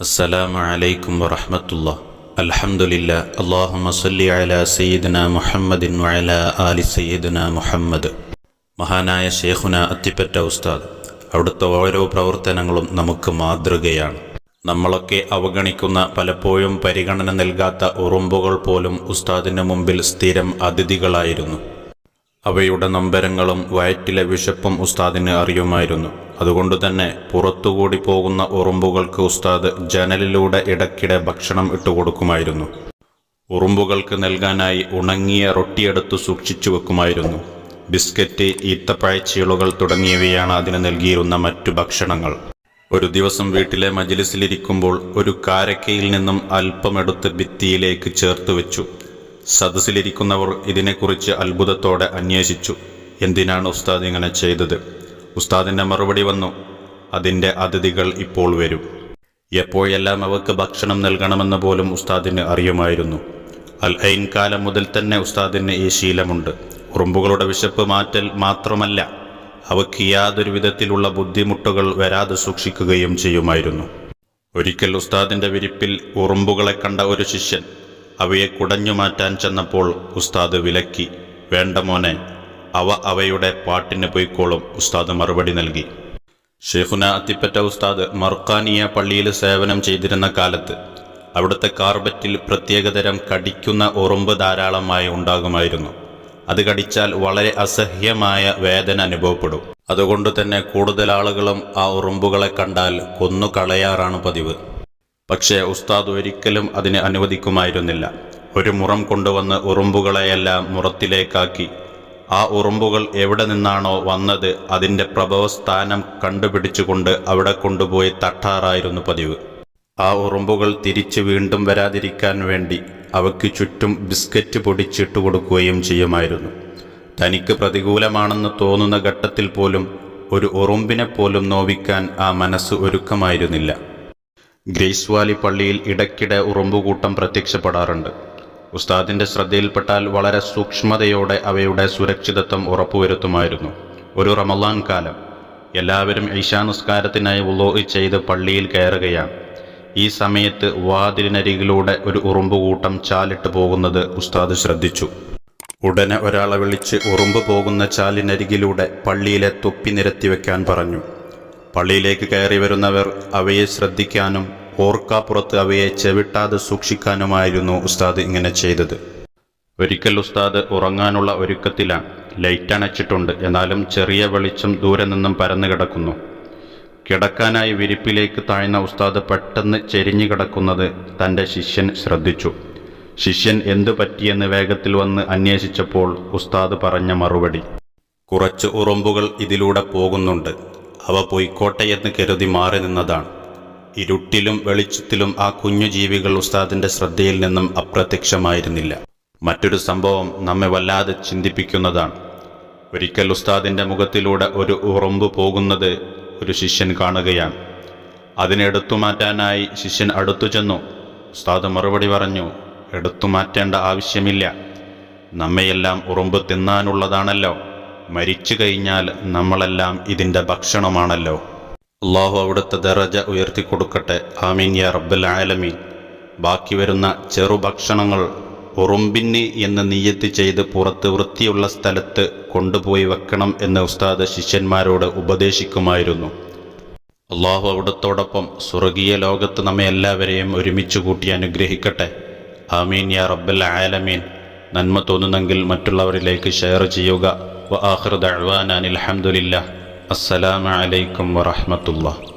السلام عليكم ورحمة الله الحمد لله اللهم صل على سيدنا محمد وعلى آل سيدنا محمد മഹാനായ ഷേഖുന അത്തിപ്പറ്റ ഉസ്താദ് അവിടുത്തെ ഓരോ പ്രവർത്തനങ്ങളും നമുക്ക് മാതൃകയാണ് നമ്മളൊക്കെ അവഗണിക്കുന്ന പലപ്പോഴും പരിഗണന നൽകാത്ത ഉറുമ്പുകൾ പോലും ഉസ്താദിന് മുമ്പിൽ സ്ഥിരം അതിഥികളായിരുന്നു. അവയുടെ നമ്പരങ്ങളും വയറ്റിലെ വിശപ്പും ഉസ്താദിന് അറിയുമായിരുന്നു. അതുകൊണ്ട് തന്നെ പുറത്തുകൂടി പോകുന്ന ഉറുമ്പുകൾക്ക് ഉസ്താദ് ജനലിലൂടെ ഇടയ്ക്കിടെ ഭക്ഷണം ഇട്ടുകൊടുക്കുമായിരുന്നു ഉറുമ്പുകൾക്ക് നൽകാനായി ഉണങ്ങിയ റൊട്ടിയെടുത്തു സൂക്ഷിച്ചു വെക്കുമായിരുന്നു. ബിസ്ക്കറ്റ് ഈത്തപ്പഴച്ചീളുകൾ തുടങ്ങിയവയാണ് അതിന് നൽകിയിരുന്ന മറ്റു ഭക്ഷണങ്ങൾ. ഒരു ദിവസം വീട്ടിലെ മജിലിസിലിരിക്കുമ്പോൾ ഒരു കാരക്കയിൽ നിന്നും അല്പമെടുത്ത് ഭിത്തിയിലേക്ക് ചേർത്ത് വെച്ചു. സദസ്സിലിരിക്കുന്നവർ ഇതിനെക്കുറിച്ച് അത്ഭുതത്തോടെ അന്വേഷിച്ചു. എന്തിനാണ് ഉസ്താദ് ഇങ്ങനെ ചെയ്തത്? ഉസ്താദിന്റെ മറുപടി വന്നു അതിന്റെ അതിഥികൾ ഇപ്പോൾ വരും. എപ്പോഴെല്ലാം അവർക്ക് ഭക്ഷണം നൽകണമെന്ന് പോലും ഉസ്താദിന് അറിയുമായിരുന്നു. അൽ ഐൻ കാലം മുതൽ തന്നെ ഉസ്താദിന് ഈ ശീലമുണ്ട്. ഉറുമ്പുകളുടെ വിശപ്പ് മാറ്റൽ മാത്രമല്ല അവയ്ക്ക് യാതൊരു വിധത്തിലുള്ള ബുദ്ധിമുട്ടുകൾ വരാതെ സൂക്ഷിക്കുകയും ചെയ്യുമായിരുന്നു. ഒരിക്കൽ ഉസ്താദിന്റെ വിരിപ്പിൽ ഉറുമ്പുകളെ കണ്ട ഒരു ശിഷ്യൻ അവയെ കുടഞ്ഞു മാറ്റാൻ ചെന്നപ്പോൾ ഉസ്താദ് വിലക്കി വേണ്ട മോനെ അവ അവയുടെ പാട്ടിന് പോയിക്കോളും ഉസ്താദ് മറുപടി നൽകി. ഷെയ്ഖുന അത്തിപ്പറ്റ ഉസ്താദ് മർക്കാനിയ പള്ളിയിൽ സേവനം ചെയ്തിരുന്ന കാലത്ത് അവിടുത്തെ കാർബറ്റിൽ പ്രത്യേകതരം കടിക്കുന്ന ഉറുമ്പ് ധാരാളമായി ഉണ്ടാകുമായിരുന്നു. അത് കടിച്ചാൽ വളരെ അസഹ്യമായ വേദന അനുഭവപ്പെടും. അതുകൊണ്ട് തന്നെ കൂടുതൽ ആളുകളും ആ ഉറുമ്പുകളെ കണ്ടാൽ കൊന്നു കളയാറാണ് പതിവ്. പക്ഷേ ഉസ്താദ് ഒരിക്കലും അതിനെ അനുവദിക്കുമായിരുന്നില്ല. ഒരു മുറം കൊണ്ടുവന്ന് ഉറുമ്പുകളെയെല്ലാം മുറത്തിലേക്കാക്കി. ആ ഉറുമ്പുകൾ എവിടെ നിന്നാണോ വന്നത് അതിന്റെ പ്രഭവസ്ഥാനം കണ്ടുപിടിച്ചുകൊണ്ട് അവിടെ കൊണ്ടുപോയി തട്ടാറായിരുന്നു പതിവ്. ആ ഉറുമ്പുകൾ തിരിച്ച് വീണ്ടും വരാതിരിക്കാൻ വേണ്ടി അവയ്ക്ക് ചുറ്റും ബിസ്ക്കറ്റ് പൊടിച്ചിട്ട് കൊടുക്കുകയും ചെയ്യുമായിരുന്നു. തനിക്ക് പ്രതികൂലമാണെന്ന് തോന്നുന്ന ഘട്ടത്തിൽ പോലും ഒരു ഉറുമ്പിനെ പോലും നോവിക്കാൻ ആ മനസ്സ് ഒരുക്കമായിരുന്നില്ല. ഗ്രേസ് വാലി പള്ളിയിൽ ഇടയ്ക്കിടെ ഉറുമ്പുകൂട്ടം പ്രത്യക്ഷപ്പെടാറുണ്ട്. ഉസ്താദിന്റെ ശ്രദ്ധയിൽപ്പെട്ടാൽ വളരെ സൂക്ഷ്മതയോടെ അവയുടെ സുരക്ഷിതത്വം ഉറപ്പുവരുത്തുമായിരുന്നു. ഒരു റമലാൻ കാലം. എല്ലാവരും ഈശാനുസ്കാരത്തിനായി ഉള്ളോ ചെയ്ത് പള്ളിയിൽ കയറുകയാണ്. ഈ സമയത്ത് വാതിലിനരികിലൂടെ ഒരു ഉറുമ്പുകൂട്ടം ചാലിട്ട് പോകുന്നത് ഉസ്താദ് ശ്രദ്ധിച്ചു. ഉടനെ ഒരാളെ വിളിച്ച് ഉറുമ്പ് പോകുന്ന ചാലിനരികിലൂടെ പള്ളിയിലെ തൊപ്പി നിരത്തി വെക്കാൻ പറഞ്ഞു. പള്ളിയിലേക്ക് കയറി വരുന്നവർ അവയെ ശ്രദ്ധിക്കാനും ഓർക്കാപ്പുറത്ത് അവയെ ചെവിട്ടാതെ സൂക്ഷിക്കാനുമായിരുന്നു ഉസ്താദ് ഇങ്ങനെ ചെയ്തത്. ഒരിക്കൽ ഉസ്താദ് ഉറങ്ങാനുള്ള ഒരുക്കത്തിലാണ്. ലൈറ്റ് അണച്ചിട്ടുണ്ട് എന്നാലും ചെറിയ വെളിച്ചം ദൂരെ നിന്നും പരന്നു കിടക്കുന്നു കിടക്കാനായി വിരിപ്പിലേക്ക് താഴ്ന്ന ഉസ്താദ് പെട്ടെന്ന് ചെരിഞ്ഞു കിടക്കുന്നത് തന്റെ ശിഷ്യൻ ശ്രദ്ധിച്ചു. ശിഷ്യൻ എന്തു പറ്റിയെന്ന് വേഗത്തിൽ വന്ന് അന്വേഷിച്ചപ്പോൾ ഉസ്താദ് പറഞ്ഞ മറുപടി. കുറച്ച് ഉറുമ്പുകൾ ഇതിലൂടെ പോകുന്നുണ്ട്. അവ പൊയ്ക്കോട്ടെ എന്ന് കരുതി മാറി നിന്നതാണ്. ഇരുട്ടിലും വെളിച്ചത്തിലും ആ കുഞ്ഞു ജീവികൾ ഉസ്താദിന്റെ ശ്രദ്ധയിൽ നിന്നും അപ്രത്യക്ഷമായിരുന്നില്ല. മറ്റൊരു സംഭവം നമ്മെ വല്ലാതെ ചിന്തിപ്പിക്കുന്നതാണ്. ഒരിക്കൽ ഉസ്താദിന്റെ മുഖത്തിലൂടെ ഒരു ഉറുമ്പ് പോകുന്നത് ഒരു ശിഷ്യൻ കാണുകയാണ്. അതിനെ എടുത്തു മാറ്റാനായി ശിഷ്യൻ അടുത്തു ചെന്നു. ഉസ്താദ് മറുപടി പറഞ്ഞു എടുത്തു മാറ്റേണ്ട ആവശ്യമില്ല. നമ്മയെല്ലാം ഉറുമ്പ് തിന്നാനുള്ളതാണല്ലോ. മരിച്ചു കഴിഞ്ഞാൽ നമ്മളെല്ലാം ഇതിന്റെ ഭക്ഷണമാണല്ലോ. അള്ളാഹു അവിടുത്തെ ദറജ ഉയർത്തിക്കൊടുക്കട്ടെ. ആമീൻ യാ റബ്ബൽ ആലമീൻ. ബാക്കി വരുന്ന ചെറുഭക്ഷണങ്ങൾ ഉറുമ്പിന് എന്ന് നീയത്ത് ചെയ്ത് പുറത്ത് വൃത്തിയുള്ള സ്ഥലത്ത് കൊണ്ടുപോയി വെക്കണം എന്ന് ഉസ്താദ് ശിഷ്യന്മാരോട് ഉപദേശിക്കുമായിരുന്നു. അള്ളാഹു അവിടത്തോടൊപ്പം സ്വർഗീയ ലോകത്ത് നമ്മെ എല്ലാവരെയും ഒരുമിച്ച് കൂട്ടി അനുഗ്രഹിക്കട്ടെ. ആമീൻ യാ റബ്ബൽ ആലമീൻ. നന്മ തോന്നുന്നെങ്കിൽ മറ്റുള്ളവരിലേക്ക് ഷെയർ ചെയ്യുക. വ ആഖിർ ദഅ്വാനാ അലഹമുല്ല അസ്സലാമലൈക്കും വറഹ്മത്തുള്ളാഹി.